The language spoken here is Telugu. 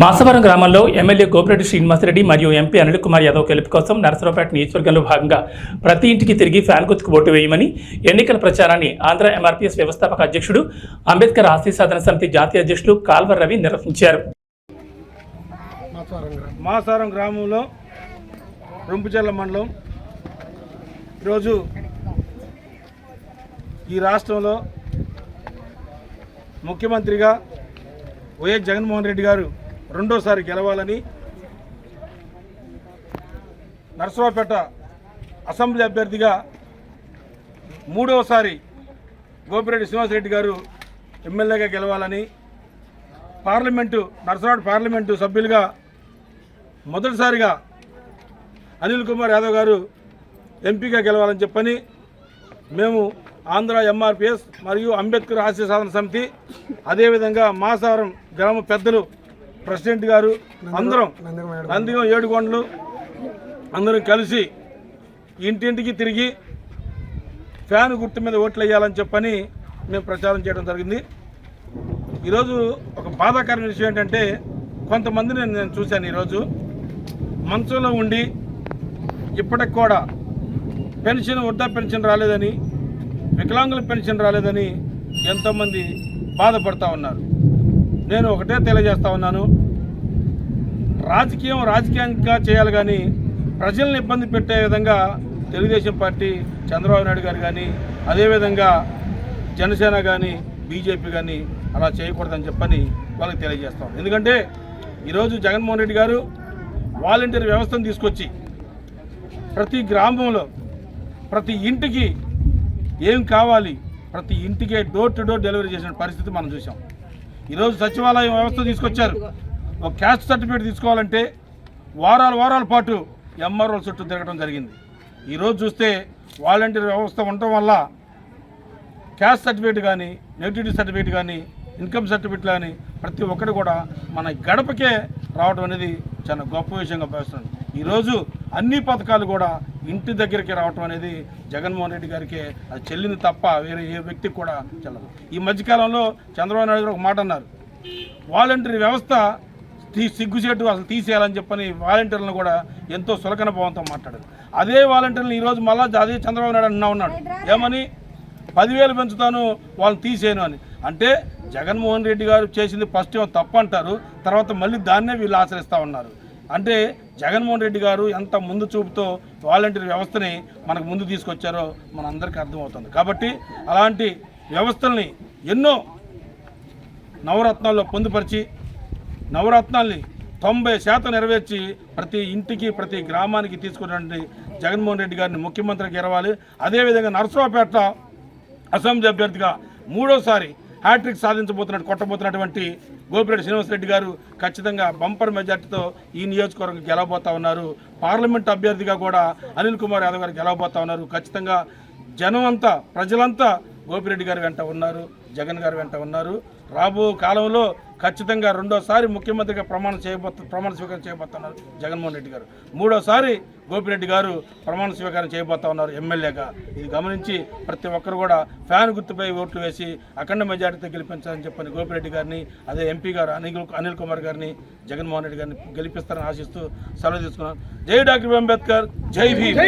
మాసవరం గ్రామంలో ఎమ్మెల్యే గోపిరెడ్డి శ్రీనివాసరెడ్డి మరియు ఎంపీ అనిల్ కుమార్ యాదవ్ గెలుపు కోసం నరసరావుపేట నియోజకవర్గంలో భాగంగా ప్రతి ఇంటికి తిరిగి ఫ్యాన్ గుర్తుకు ఓటు వేయమని ఎన్నికల ప్రచారాన్ని ఆంధ్ర ఎంఆర్పీఎస్ వ్యవస్థాపక అధ్యక్షుడు అంబేద్కర్ ఆస్తి సాధన సమితి జాతీయ అధ్యక్షులు కాల్వర్ రవి నిర్వహించారు. మాసారం గ్రామంలో రొంపుచెల్ల మండలం. ఈరోజు ఈ రాష్ట్రంలో ముఖ్యమంత్రిగా వైఎస్ జగన్మోహన్ రెడ్డి గారు రెండోసారి గెలవాలని నరసరావుపేట అసెంబ్లీ అభ్యర్థిగా మూడవసారి గోపిరెడ్డి శ్రీనివాసరెడ్డి గారు ఎమ్మెల్యేగా గెలవాలని పార్లమెంటు నరసరావుపేట పార్లమెంటు సభ్యులుగా మొదటిసారిగా అనిల్ కుమార్ యాదవ్ గారు ఎంపీగా గెలవాలని చెప్పని మేము ఆంధ్ర ఎంఆర్పిఎస్ మరియు అంబేద్కర్ ఆశయ సాధన సమితి అదేవిధంగా మాసారం గ్రామ పెద్దలు ప్రెసిడెంట్ గారు అందరం నందిగం ఏడుకొండలు అందరం కలిసి ఇంటింటికి తిరిగి ఫ్యాన్ గుర్తు మీద ఓట్లు వేయాలని చెప్పని మేము ప్రచారం చేయడం జరిగింది. ఈరోజు ఒక బాధాకరమైన విషయం ఏంటంటే కొంతమందిని నేను చూశాను ఈరోజు. మంచంలో ఉండి ఇప్పటికి కూడా పెన్షన్ వృద్ధా పెన్షన్ రాలేదని వికలాంగుల పెన్షన్ రాలేదని ఎంతోమంది బాధపడతా ఉన్నారు. నేను ఒకటే తెలియజేస్తా ఉన్నాను. రాజకీయం రాజకీయంగా చేయాలి కానీ ప్రజల్ని ఇబ్బంది పెట్టే విధంగా తెలుగుదేశం పార్టీ చంద్రబాబు నాయుడు గారు కానీ అదేవిధంగా జనసేన కానీ బీజేపీ కానీ అలా చేయకూడదని చెప్పని వాళ్ళకి తెలియజేస్తాం ఎందుకంటే ఈరోజు జగన్మోహన్ రెడ్డి గారు వాలంటీర్ వ్యవస్థను తీసుకొచ్చి ప్రతి గ్రామంలో ప్రతి ఇంటికి ఏం కావాలి ప్రతి ఇంటికే డోర్ టు డోర్ డెలివరీ చేసిన పరిస్థితి మనం చూసాం ఈరోజు సచివాలయం వ్యవస్థ తీసుకొచ్చారు. ఒక క్యాస్ట్ సర్టిఫికేట్ తీసుకోవాలంటే వారాల వారాల పాటు ఎంఆర్ఓల చుట్టూ తిరగడం జరిగింది. ఈరోజు చూస్తే వాలంటీర్ వ్యవస్థ ఉండటం వల్ల క్యాస్ట్ సర్టిఫికేట్ కానీ నెగిటివిటీ సర్టిఫికేట్ కానీ ఇన్కమ్ సర్టిఫికేట్ కానీ ప్రతి ఒక్కటి కూడా మన గడపకే రావడం అనేది చాలా గొప్ప విషయంగా భావిస్తున్నాను. ఈరోజు అన్ని పథకాలు కూడా ఇంటి దగ్గరికి రావటం అనేది జగన్మోహన్ రెడ్డి గారికి అది చెల్లింది తప్ప వేరే ఏ వ్యక్తికి కూడా చెల్లదు. ఈ మధ్యకాలంలో చంద్రబాబు నాయుడు గారు ఒక మాట అన్నారు. వాలంటీర్ వ్యవస్థ తీ సిగ్గుచేటు అసలు తీసేయాలని చెప్పని వాలంటీర్లను కూడా ఎంతో సులకన భావంతో మాట్లాడారు. అదే వాలంటీర్లు ఈరోజు మళ్ళా అదే చంద్రబాబు నాయుడు అన్నా ఉన్నాడు. ఏమని? పదివేలు పెంచుతాను వాళ్ళని తీసేయను అని. అంటే జగన్మోహన్ రెడ్డి గారు చేసింది ఫస్ట్ ఏమో తప్పు అంటారు తర్వాత మళ్ళీ దాన్నే వీళ్ళు ఆచరిస్తూ ఉన్నారు. అంటే జగన్మోహన్ రెడ్డి గారు ఎంత ముందు చూపుతో వాలంటీర్ వ్యవస్థని మనకు ముందు తీసుకొచ్చారో మనందరికీ అర్థమవుతుంది. కాబట్టి అలాంటి వ్యవస్థల్ని ఎన్నో నవరత్నాల్లో పొందుపరిచి నవరత్నాల్ని తొంభై శాతం నెరవేర్చి ప్రతి ఇంటికి ప్రతి గ్రామానికి తీసుకున్నటువంటి జగన్మోహన్ రెడ్డి గారిని ముఖ్యమంత్రికి ఎరవాలి అదేవిధంగా నరసరావుపేట అసెంబ్లీ అభ్యర్థిగా మూడోసారి హ్యాట్రిక్ సాధించబోతున్నట్టు కొట్టబోతున్నటువంటి గోపిరెడ్డి శ్రీనివాసరెడ్డి గారు ఖచ్చితంగా బంపర్ మెజార్టీతో ఈ నియోజకవర్గం గెలవబోతా ఉన్నారు. పార్లమెంట్ అభ్యర్థిగా కూడా అనిల్ కుమార్ యాదవ్ గారు గెలవబోతా ఉన్నారు. ఖచ్చితంగా జనం అంతా ప్రజలంతా గోపిరెడ్డి గారి వెంట ఉన్నారు జగన్ గారి వెంట ఉన్నారు. రాబో కాలంలో ఖచ్చితంగా రెండోసారి ముఖ్యమంత్రిగా ప్రమాణం చేయబోతు ప్రమాణ స్వీకారం చేయబోతున్నారు జగన్మోహన్ రెడ్డి గారు. మూడోసారి గోపిరెడ్డి గారు ప్రమాణ స్వీకారం చేయబోతా ఉన్నారు ఎమ్మెల్యేగా. ఇది గమనించి ప్రతి ఒక్కరు కూడా ఫ్యాన్ గుర్తుపై ఓట్లు వేసి అఖండ మెజార్టీతో గెలిపించాలని చెప్పని గోపిరెడ్డి గారిని అదే ఎంపీ గారు అనిల్ అనిల్ కుమార్ గారిని జగన్మోహన్ రెడ్డి గారిని గెలిపిస్తారని ఆశిస్తూ సెలవు తీసుకున్నాను జై డాక్టర్ అంబేద్కర్ జై భీమ్.